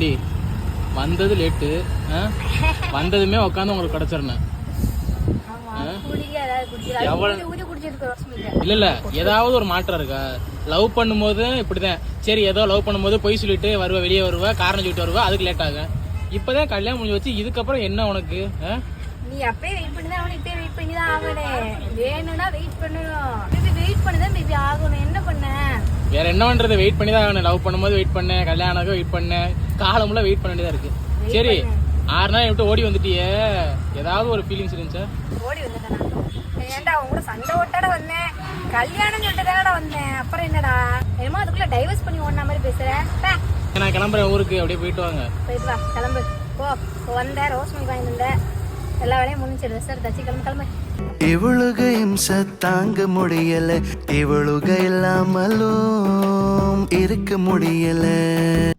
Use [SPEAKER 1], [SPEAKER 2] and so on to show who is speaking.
[SPEAKER 1] ஏண்டி? வந்தது லேட்டு வந்ததுமே உட்காந்து உங்களுக்கு கிடச்சிருந்தேன் இல்ல. இல்ல ஏதாவது ஒரு மாற்றம் இருக்கா? லவ் பண்ணும்போது இப்படிதான். சரி ஏதோ லவ் பண்ணும்போது பொய் சொல்லிட்டு வருவ வெளியே வருவ காரணம் சொல்லிட்டு வருவ அதுக்கு லேட் ஆகும் இப்பதான் கல்யாணம் முடிஞ்சு வச்சு இதுக்கப்புறம் என்ன உனக்கு?
[SPEAKER 2] நீ அப்பயே வெயிட் பண்ணி தான் அவனுக்கு வெயிட் பண்ணி தான் ஆகணும். வேணும்னா வெயிட் பண்ணணும். வெயிட் பண்ணி தான் பேபி ஆகணும். என்ன பண்ண?
[SPEAKER 1] வேற என்ன பண்றது? வெயிட் பண்ணி தான் ஆகணும். லவ் பண்ணும்போது வெயிட் பண்ணேன் கல்யாணம் வெயிட் பண்ணேன் காலமுள்ள வெயிட் பண்ண வேண்டியதா இருக்கு. சரி ஆறு நாள் விட்டு ஓடி வந்துட்டியே. ஏதாவது ஒரு ஃபீலிங்ஸ் இருந்துச்சா?
[SPEAKER 2] ஓடி வந்துட்டேன் ஏன்டா கூட சண்டை ஓட்டாட வந்தேன். கல்யாணம் சொல்லிட்டு வந்தேன். அப்புறம் என்னடா? என்னமோ அதுக்குள்ள டைவர்ஸ் பண்ணி ஓடின மாதிரி பேசுறேன்
[SPEAKER 1] நான் கிளம்புறேன் ஊருக்கு. அப்படியே போயிட்டு வாங்க.
[SPEAKER 2] போயிட்டு வா கிளம்பு. போ. வந்த ரோஸ்மி வாங்கிட்டு வந்த. எல்லா வேலையும் முடிஞ்சு ட்ரெஸ் எடுத்தாச்சு கிளம்பு கிளம்பு.
[SPEAKER 3] இவளுக இம்ச தாங்க முடியல இவளுக இல்லாமலும் இருக்க முடியல.